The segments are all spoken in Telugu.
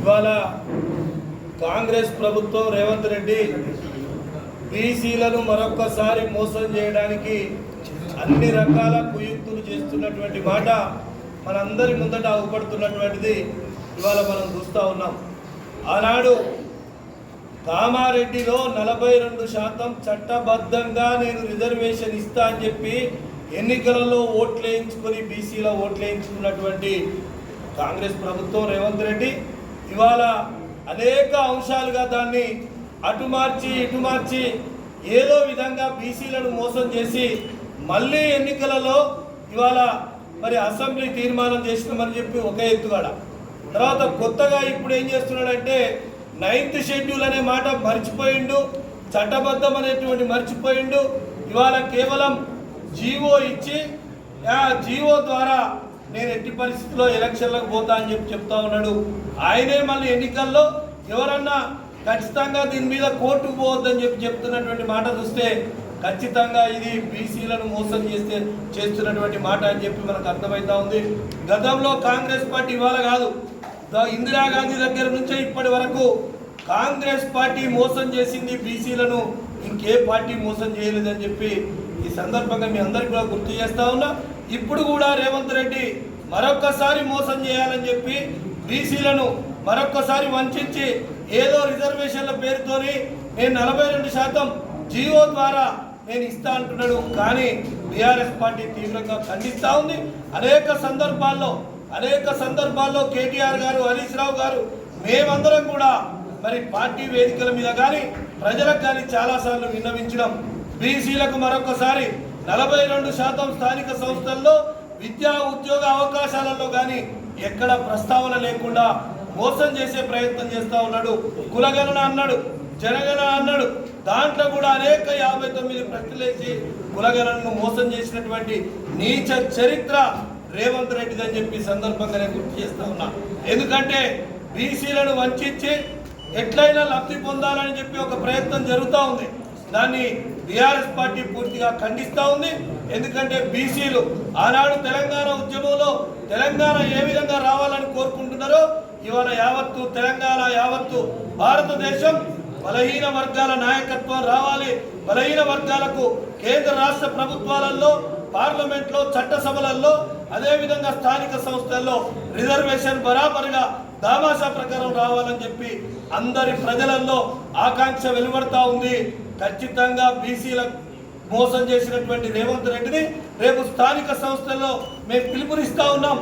ఇవాళ కాంగ్రెస్ ప్రభుత్వం రేవంత్ రెడ్డి బీసీలను మరొక్కసారి మోసం చేయడానికి అన్ని రకాల కుయుక్తులు చేస్తున్నటువంటి మాట మనందరి ముందట అగుపడుతున్నటువంటిది ఇవాళ మనం చూస్తూ ఉన్నాం. ఆనాడు కామారెడ్డిలో నలభై రెండు శాతం చట్టబద్ధంగా నేను రిజర్వేషన్ ఇస్తా అని చెప్పి ఎన్నికలలో ఓట్లు వేయించుకొని బీసీలో ఓట్లు వేయించుకున్నటువంటి కాంగ్రెస్ ప్రభుత్వం రేవంత్ రెడ్డి ఇవాళ అనేక అంశాలుగా దాన్ని అటు మార్చి ఇటు మార్చి ఏదో విధంగా బీసీలను మోసం చేసి మళ్ళీ ఎన్నికలలో ఇవాళ మరి అసెంబ్లీ తీర్మానం చేసినామని చెప్పి ఒక ఎత్తుగాడ. తర్వాత కొత్తగా ఇప్పుడు ఏం చేస్తున్నాడంటే నైన్త్ షెడ్యూల్ అనే మాట మర్చిపోయిండు చట్టబద్ధం అనేటువంటి మర్చిపోయిండు. ఇవాళ కేవలం జీవో ఇచ్చి జీవో ద్వారా నేను ఎట్టి పరిస్థితుల్లో ఎలక్షన్లకు పోతా అని చెప్పి చెప్తా ఉన్నాడు. ఆయనే మళ్ళీ ఎన్నికల్లో ఎవరన్నా ఖచ్చితంగా దీని మీద కోర్టుకు పోవద్దని చెప్పి చెప్తున్నటువంటి మాట చూస్తే ఖచ్చితంగా ఇది బీసీలను మోసం చేస్తే చేస్తున్నటువంటి మాట అని చెప్పి మనకు అర్థమవుతా ఉంది. గతంలో కాంగ్రెస్ పార్టీ ఇవాళ కాదు. ఇందిరాగాంధీ దగ్గర నుంచే ఇప్పటి వరకు కాంగ్రెస్ పార్టీ మోసం చేసింది బీసీలను. ఇంకే పార్టీ మోసం చేయలేదని చెప్పి ఈ సందర్భంగా మీ అందరికీ కూడా గుర్తు చేస్తా ఉన్నా. ఇప్పుడు కూడా రేవంత్ రెడ్డి మరొక్కసారి మోసం చేయాలని చెప్పి బీసీలను మరొక్కసారి వంచి ఏదో రిజర్వేషన్ల పేరుతోని నేను నలభై రెండు శాతం జియో ద్వారా నేను ఇస్తా అంటున్నాడు. కానీ బీఆర్ఎస్ పార్టీ తీవ్రంగా ఖండిస్తూ ఉంది. అనేక సందర్భాల్లో అనేక సందర్భాల్లో కేటీఆర్ గారు హరీష్ రావు గారు మేమందరం కూడా మరి పార్టీ వేదికల మీద కానీ ప్రజలకు కానీ చాలాసార్లు విన్నవించడం బీసీలకు మరొకసారి నలభై రెండు శాతం స్థానిక సంస్థల్లో విద్యా ఉద్యోగ అవకాశాలలో కానీ ఎక్కడ ప్రస్తావన లేకుండా మోసం చేసే ప్రయత్నం చేస్తూ ఉన్నాడు. కులగణన అన్నాడు జనగణన అన్నాడు. దాంట్లో కూడా అనేక యాభై తొమ్మిది ప్రశ్నలేసి కులగణను మోసం చేసినటువంటి నీచ చరిత్ర రేవంత్ రెడ్డిది అని చెప్పి సందర్భంగా నేను గుర్తు చేస్తా ఉన్నా. ఎందుకంటే బీసీలను వంచి ఎట్లయినా లబ్ధి పొందాలని చెప్పి ఒక ప్రయత్నం జరుగుతూ ఉంది. దాన్ని బీఆర్ఎస్ పార్టీ పూర్తిగా ఖండిస్తూ ఉంది. ఎందుకంటే బీసీలు ఆనాడు తెలంగాణ ఉద్యమంలో తెలంగాణ ఏ విధంగా రావాలని కోరుకుంటున్నారో ఇవాళ యావత్తు తెలంగాణ యావత్తు భారతదేశం బలహీన వర్గాల నాయకత్వం రావాలి. బలహీన వర్గాలకు కేంద్ర రాష్ట్ర ప్రభుత్వాలలో పార్లమెంట్లో చట్టసభలలో అదేవిధంగా స్థానిక సంస్థల్లో రిజర్వేషన్ బరాబరుగా దామాషా ప్రకారం రావాలని చెప్పి అందరి ప్రజలలో ఆకాంక్ష వెలువడతా ఉంది. ఖచ్చితంగా బీసీల మోసం చేసినటువంటి రేవంత్ రెడ్డిని రేపు స్థానిక సంస్థల్లో మేము పిలుపునిస్తా ఉన్నాం.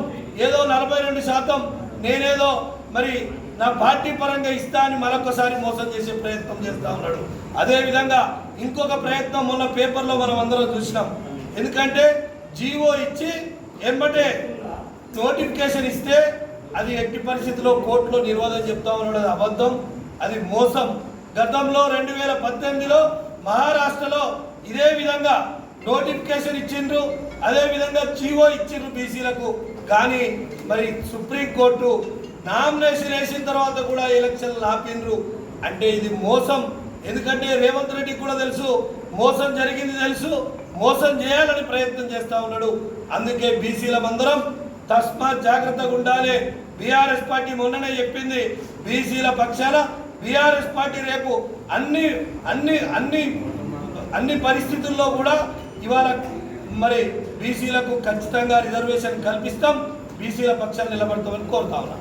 ఏదో నలభై రెండు శాతం నేనేదో మరి నా పార్టీ పరంగా ఇస్తా అని మరొకసారి మోసం చేసే ప్రయత్నం చేస్తూ ఉన్నాడు. అదేవిధంగా ఇంకొక ప్రయత్నం మొన్న పేపర్లో మనం అందరం చూసినాం. ఎందుకంటే జీవో ఇచ్చి ఏమంటే నోటిఫికేషన్ ఇస్తే అది ఎట్టి పరిస్థితిలో కోర్టులో నిరోధం చెప్తా ఉన్నది అబద్ధం అది మోసం. గతంలో రెండు వేల పద్దెనిమిదిలో మహారాష్ట్రలో ఇదే విధంగా నోటిఫికేషన్ ఇచ్చిండ్రు అదే విధంగా జీవో ఇచ్చిండ్రు బీసీలకు. కానీ మరి సుప్రీంకోర్టు నామినేషన్ వేసిన తర్వాత కూడా ఎలక్షన్లు ఆపిండ్రు. అంటే ఇది మోసం. ఎందుకంటే రేవంత్ రెడ్డికి కూడా తెలుసు మోసం జరిగింది తెలుసు మోసం చేయాలని ప్రయత్నం చేస్తూ ఉన్నాడు. అందుకే బీసీల మందరం తస్మాత్ జాగ్రత్తగా ఉండాలి. బీఆర్ఎస్ పార్టీ మొన్ననే చెప్పింది బీసీల పక్షాన బీఆర్ఎస్ పార్టీ రేపు అన్ని అన్ని అన్ని అన్ని పరిస్థితుల్లో కూడా ఇవాళ మరి బీసీలకు ఖచ్చితంగా రిజర్వేషన్ కల్పిస్తాం బీసీల పక్షాన్ని నిలబడతామని కోరుతా ఉన్నాం.